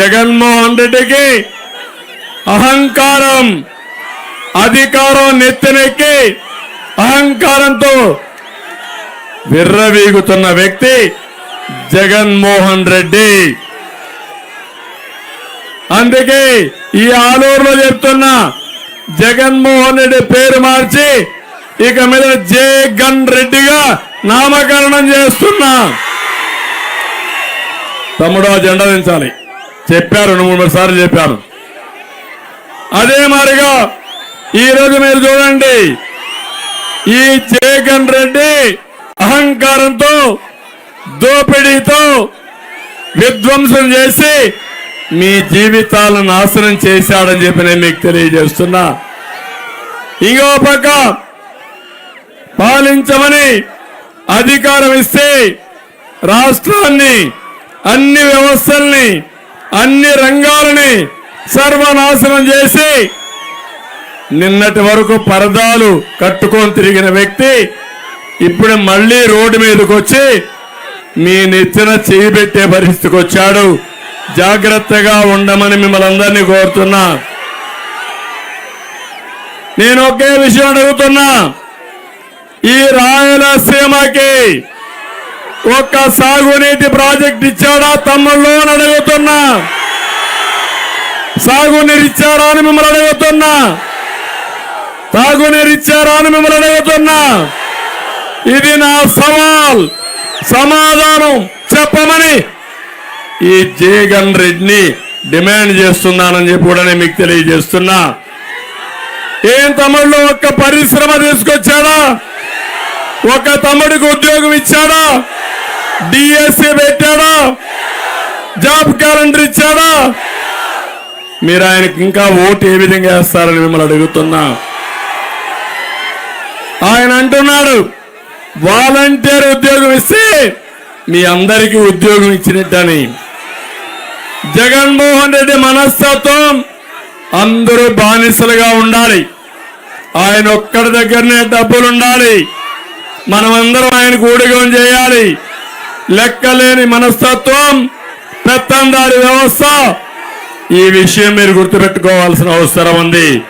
జగన్మోహన్ రెడ్డికి అహంకారం అధికారం నెత్తినెక్కి అహంకారంతో విర్రవీగుతున్న వ్యక్తి జగన్మోహన్ రెడ్డి. అందుకే ఈ ఆలూరులో చెప్తున్నా జగన్మోహన్ రెడ్డి పేరు మార్చి ఇక మీద జగన్ రెడ్డిగా నామకరణం చేస్తున్నా. తమ్ముడు జెండా దించాలి. చెప్పారు రెండు మూడు సార్లు చెప్పాను అదే మారిగా ఈ రోజు మీరు చూడండి ఈ జగన్ రెడ్డి అహంకారంతో దోపిడీతో విధ్వంసం చేసి మీ జీవితాలను నాశనం చేశాడని చెప్పి నేను మీకు తెలియజేస్తున్నా. ఇంకో పక్క పాలించమని అధికారం ఇస్తే రాష్ట్రాన్ని అన్ని వ్యవస్థల్ని అన్ని రంగాలని సర్వనాశనం చేసి నిన్నటి వరకు పరదాలు కట్టుకొని తిరిగిన వ్యక్తి ఇప్పుడు మళ్ళీ రోడ్డు మీదకి వచ్చి మీ నెత్తిన చేయి పెట్టే పరిస్థితికి వచ్చాడు. జాగ్రత్తగా ఉండమని మిమ్మల్ని అందరినీ కోరుతున్నా. నేను ఒకే విషయం అడుగుతున్నా. ఈ రాయలసీమకి ఒక్క సాగునీటి ప్రాజెక్ట్ ఇచ్చాడా తమ్ముళ్ళు అని అడుగుతున్నా. సాగునీరు ఇచ్చారా అని మిమ్మల్ని అడుగుతున్నా. తాగునీరు ఇచ్చారా అని మిమ్మల్ని అడుగుతున్నా. ఇది నా సవాల్ సమాధానం చెప్పమని ఈ జగన్ రెడ్డిని డిమాండ్ చేస్తున్నానని చెప్పి కూడా నేను మీకు తెలియజేస్తున్నా. ఏం తమ్ముళ్ళు ఒక్క పరిశ్రమ తీసుకొచ్చాడా? ఒక తమ్ముడికి ఉద్యోగం ఇచ్చాడా? డిఎస్సి పెట్టాడా? జాబ్ క్యాలెండర్ ఇచ్చాడా? మీరు ఆయనకి ఇంకా ఓటు ఏ విధంగా వేస్తారని మిమ్మల్ని అడుగుతున్నా. ఆయన అంటున్నాడు వాలంటీర్ ఉద్యోగం ఇస్తే మీ అందరికీ ఉద్యోగం ఇచ్చినట్టని. జగన్మోహన్ రెడ్డి మనస్తత్వం అందరూ బానిసలుగా ఉండాలి. ఆయన ఒక్కడి దగ్గరనే డబ్బులు ఉండాలి మనమందరం ఆయనకు ఊడిగం చేయాలి. లెక్కలేని మనస్తత్వం పెత్తందారి వ్యవస్థ. ఈ విషయం మీరు గుర్తుపెట్టుకోవాల్సిన అవసరం ఉంది.